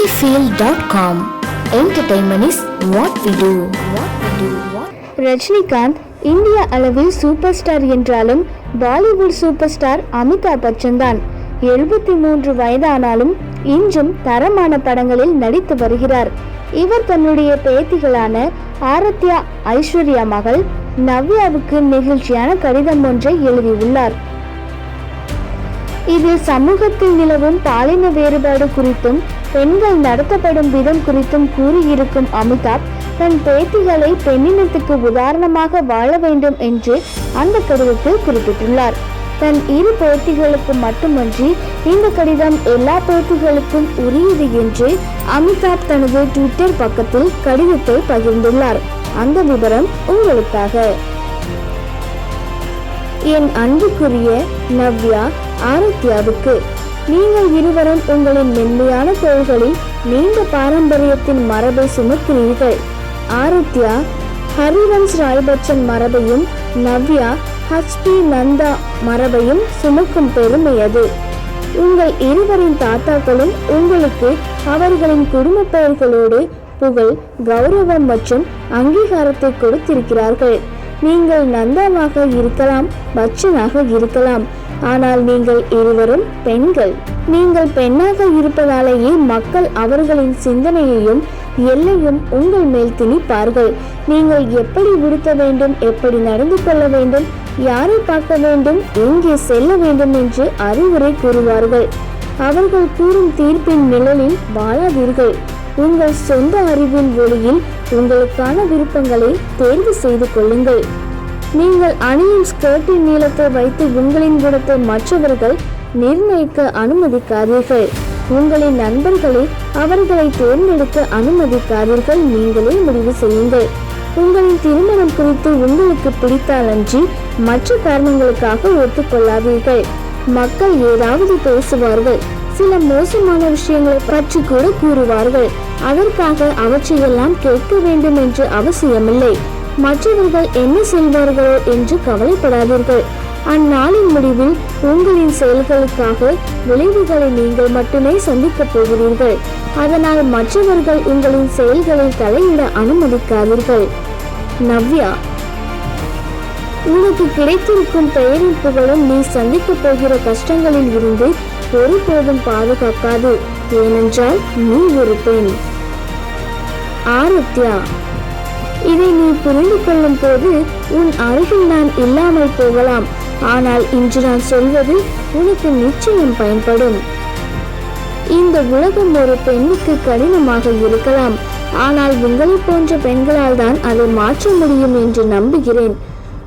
cinefield.com Entertainment is what we do. Rajinikanth இந்திய அளவில் super star என்றாலும் Bollywood super star Amitabh Bachchan தான் எழுபத்தி மூன்று வயதானாலும் இன்றும் தரமான படங்களில் நடித்து வருகிறார். இவர் தன்னுடைய பேத்திகளான ஆரத்யா ஐஸ்வர்யா மகள் நவ்யாவுக்கு நெகிழ்ச்சியான கடிதம் ஒன்றை எழுதியுள்ளார். இதில் சமூகத்தில் நிலவும் பாலின வேறுபாடு குறித்தும் பெண்கள் நடத்தப்படும் விதம் குறித்தும் கூறியிருக்கும் அமிதாப் தன் பேத்திகளை பெண்ணினத்துக்கு உதாரணமாக வாழ வேண்டும் என்று அந்த கடிதத்தில் குறிப்பிட்டுள்ளார். தன் இரு பேத்திகளுக்கு மட்டுமன்றி இந்த கடிதம் எல்லா பேத்திகளுக்கும் உரியது என்று அமிதாப் தனது ட்விட்டர் பக்கத்தில் கடிதத்தை பகிர்ந்துள்ளார். அந்த விவரம் உங்களுக்காக. என் அன்புக்குரிய நவ்யா ஆரத்யாவுக்கு நீங்கள் இருவரும் உங்களின் மென்மையான தோள்களில் நீண்ட பாரம்பரியத்தின் மரபை சுமக்கிறீர்கள். ஆரத்யா ஹரிவன்ஸ் ராய் பச்சன் மரபையும் நவ்யா ஹச்பி நந்தா மரபையும் சுமக்கும் பெருமை அது. உங்கள் இருவரின் தாத்தாக்களும் உங்களுக்கு அவர்களின் குடும்ப பெயர்களோடு புகழ் கௌரவம் மற்றும் அங்கீகாரத்தை கொடுத்திருக்கிறார்கள். நீங்கள் நந்தாவாக இருக்கலாம் பச்சனாக இருக்கலாம். ஆனால் நீங்கள் இருவரும் பெண்கள். நீங்கள் பெண்ணாக இருப்பதாலேயே மக்கள் அவர்களின் சிந்தனையையும் எல்லையும் உங்கள் மேல் திணிப்பார்கள். நீங்கள் எப்படி விடுத்த வேண்டும் எப்படி நடந்து கொள்ள வேண்டும் யாரை பார்க்க வேண்டும் எங்கே செல்ல வேண்டும் என்று அறிவுரை கூறுவார்கள். அவர்கள் கூறும் தீர்ப்பின் நிழலில் வாழாதீர்கள். உங்கள் சொந்த அறிவின் ஒளியில் உங்களுக்கான விருப்பங்களை தேர்வு செய்து கொள்ளுங்கள். நீங்கள் அணியும் ஸ்கர்ட்டின் நீளத்தை வைத்து உங்களின் குணத்தை மற்றவர்கள் நிர்ணயிக்க அனுமதிக்காதீர்கள். உங்களின் நண்பர்களை அவர்களை தேர்ந்தெடுக்க அனுமதிக்காதீர்கள். நீங்களே முடிவு செய்யுங்கள். உங்களின் திருமணம் குறித்து உங்களுக்கு பிடித்தாலன்றி மற்ற காரணங்களுக்காக ஒத்துக்கொள்ளாதீர்கள். மக்கள் ஏதாவது பேசுவார்கள். சில மோசமான விஷயங்களை பற்றி கூட கூறுவார்கள். அதற்காக அவற்றையெல்லாம் கேட்க வேண்டும் என்று அவசியமில்லை. மற்றவர்கள் என்ன செய்வார்களோ என்று கவலைப்படாதீர்கள். அந்நாளின் முடிவில் உங்களின் செயல்களுக்காக விளைவுகளை நீங்கள் மட்டுமே சந்திக்கப் போகிறீர்கள். அதனால் மற்றவர்கள் உங்களின் செயல்களில் தலையிட அனுமதிக்காதீர்கள். நவ்யா உனக்கு கிடைத்திருக்கும் பெயரின் புகழும் நீ சந்திக்கப் போகிற கஷ்டங்களில் இருந்து ஒருபோதும் பாதுகாக்காது. ஏனென்றால் நீ ஒரு பெண் ஆரத்யா இதை நீ புரிந்து கொள்ளும் போது உன் அருகில் நான் இல்லாமல் போகலாம். ஆனால் இன்று நான் சொல்வது உனக்கு நிச்சயம் பயன்படும். இந்த உலகம் ஒரு பெண்ணுக்கு கடினமாக இருக்கலாம். ஆனால் உங்களை போன்ற பெண்களால் தான் அதை மாற்ற முடியும் என்று நம்புகிறேன்.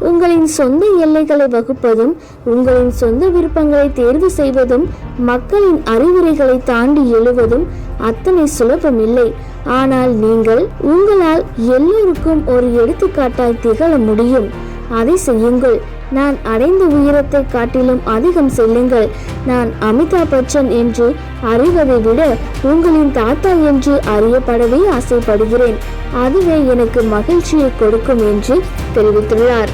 உங்களின் சொந்த எல்லைகளை வகுப்பதும் உங்களின் சொந்த விருப்பங்களை தேர்வு செய்வதும் மக்களின் அறிவுரைகளை தாண்டி எழுவதும் அத்தனை சுலபமில்லை. ஆனால் நீங்கள் உங்களால் எல்லோருக்கும் ஒரு எடுத்துக்காட்டாய் திகழ முடியும். அதை செய்யுங்கள். நான் அடைந்த உயரத்தை காட்டிலும் அதிகம் செல்லுங்கள். நான் அமிதாப் பச்சன் என்று அறிவதை விட உங்களின் தாத்தா என்று அறியப்படவே ஆசைப்படுகிறேன். அதுவே எனக்கு மகிழ்ச்சியை கொடுக்கும் என்று தெரிவித்துள்ளார்.